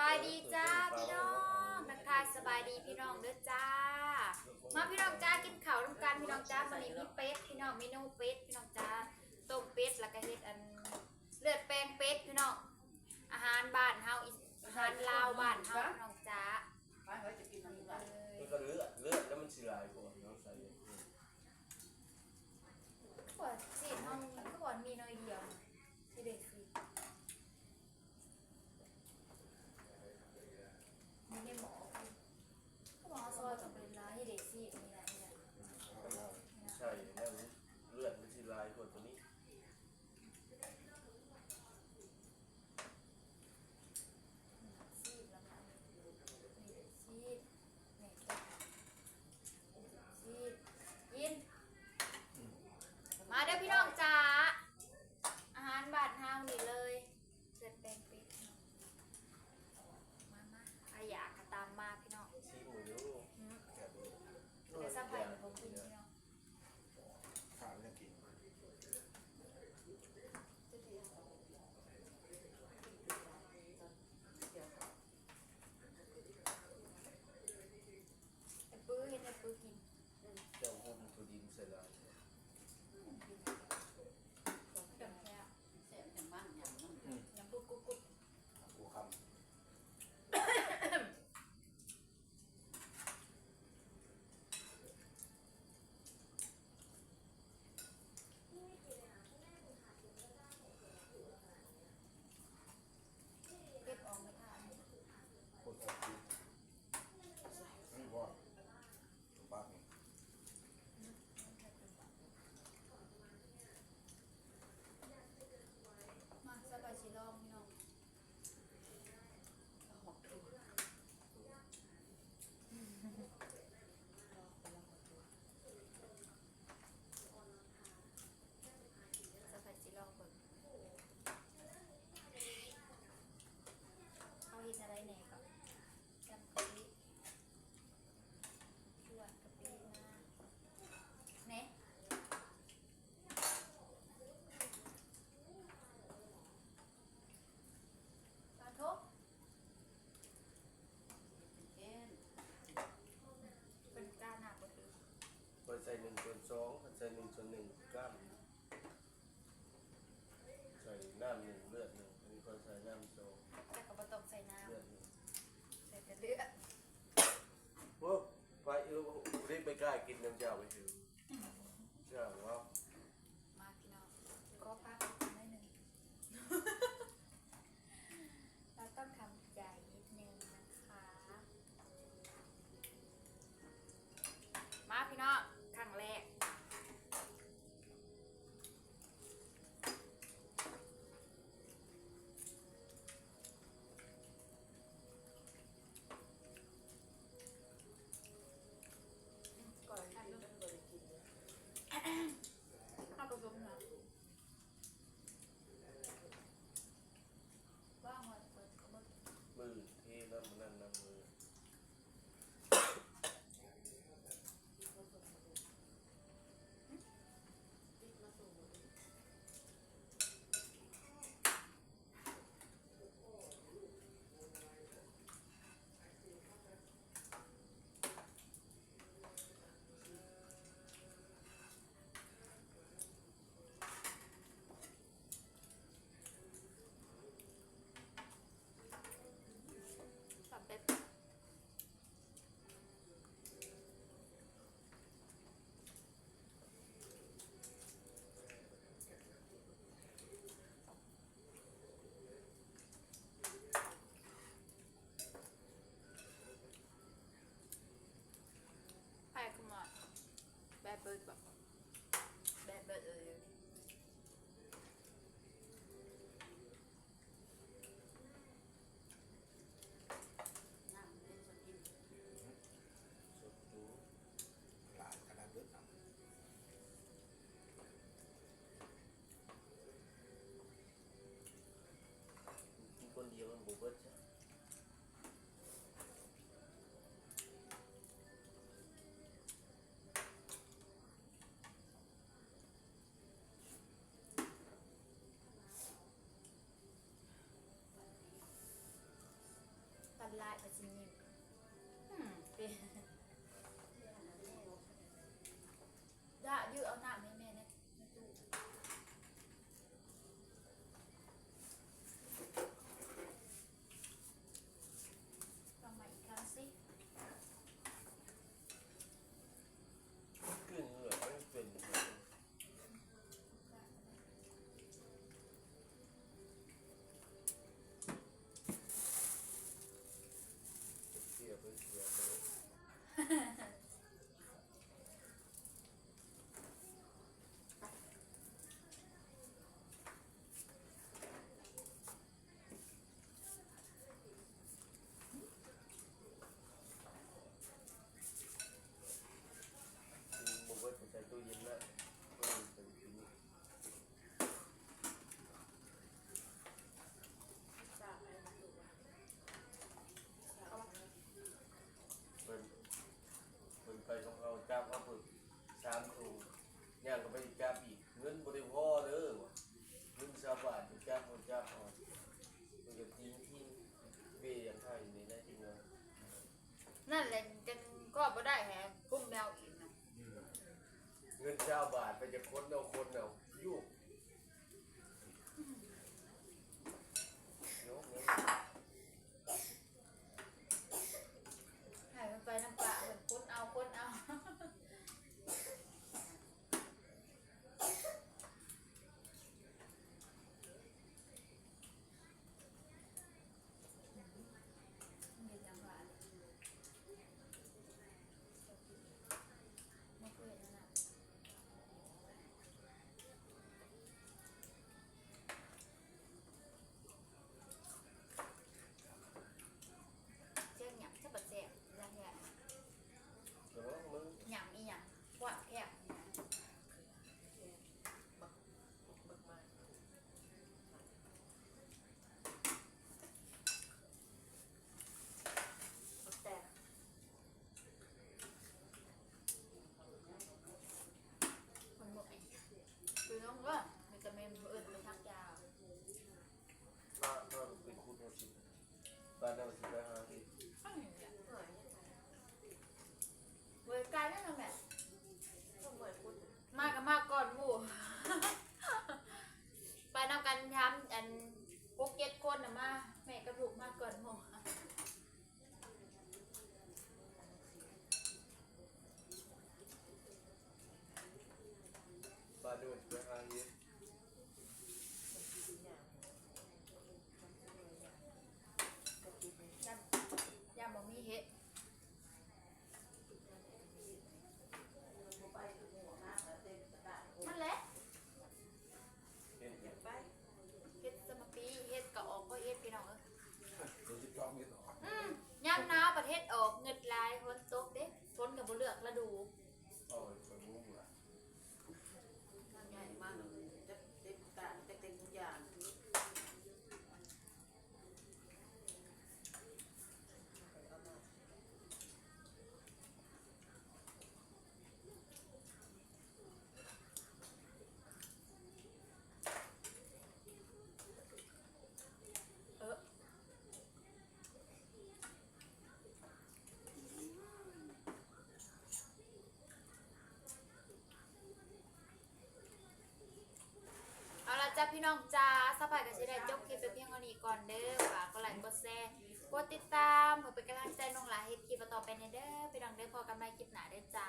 บายดีจ้าพี่น้องทักทายสบายดีพี่น้องเด้อจ้า มาพี่น้องจ้ากินข้าวร่วมกันพี่น้องจ้าวันนี้มีเป็ดพี่น้องเมนูเป็ดพี่น้องจ้าต้มเป็ดแล้วก็เฮ็ดอันเลือดแปลงเป็ดพี่น้องอาหารบ้านเฮาอีอาหารลาวบ้านเฮาพี่น้องจ้าไปเฮ้ยจะกินน้ำเอลายมันยก็เลือดเลือดแล้วมันสิลายกว่าน้องใส่ขวดสีห้องขวดมีน้อยเดียวที่เด็กสิมีในหมอก็หมอซอยกับเป็นร้านที่เด็กสิมีอะไรเนี่ย ใช่แล้วเลือดมันสิลายกว่าตัวนี้ ซีดแล้วกันนี่ซีดนี่จ้ะซีดยิน มาเด้อพี่น้องจ๋าอาหารบาดเฮานี่เลยเสร็จแปลงเป็ดเนาะมามาใครอยากก็ตามมาพี่น้อง ชีหมูยู อืม แบบ เดี๋ยวสักพักผมกินพี่น้อง ขาดไม่กิน ไอ้ปื้ อเห็นไอ้ปื้อกิน เจ้าหุ่นตัวดินใส่ลาย เดี๋ยวแค่ แสบแต่มันอย่างนั้น ยังกุ๊กกุ๊กกุ๊ก กูค เก็บออกไม่ทันำโคตรสักทีนี่ว่าตัวบ้านนี่ มาสบายสีลองพี่น้อง หอกตัว สบายสีลองเบิ่งเอาเห็นอะไรแหน่ก่อนจำกะปิชวนกะปินะแหน่ปลาทุก เอ็น เป็นก้านหนักกว่าคือ พอใส่หนึ่งส่วนสองใส่หนึ่งส่วนหนึ่งกล้ามใส่ น้ำหนึ่งเลือดหนึ่งอันนี้ก็ใส่น้ำสองแต่ก็บ่ต้องใส่น้เลือดหนึ่งำใส่แต่เลือดโอ้ไปเออรีบไปกล้ากินน้ำเจ้าไปถือเจ้าว่ามา เบิดแบบแบบเบิด เจ้าบาทไปจะค้นเอาคนเอา บ้านเราสิบห้าปีเวรกายนั่นน่ะแม่มากับมาก่อนหมู่ ไปนำกันย้ำอัน พี่น้องจ้าสบายกันใช่ไหมจบคลิปไปเพียงเท่านี้ก่อนเด้อฝากกดไลค์กดแชร์กดติดตามเพื่อเป็นกำลังใจน้องหลายเฮ็คลิปต่อไปในเด้อพี่น้องได้พอกันใหม่คลิปหนาเด้อจ้า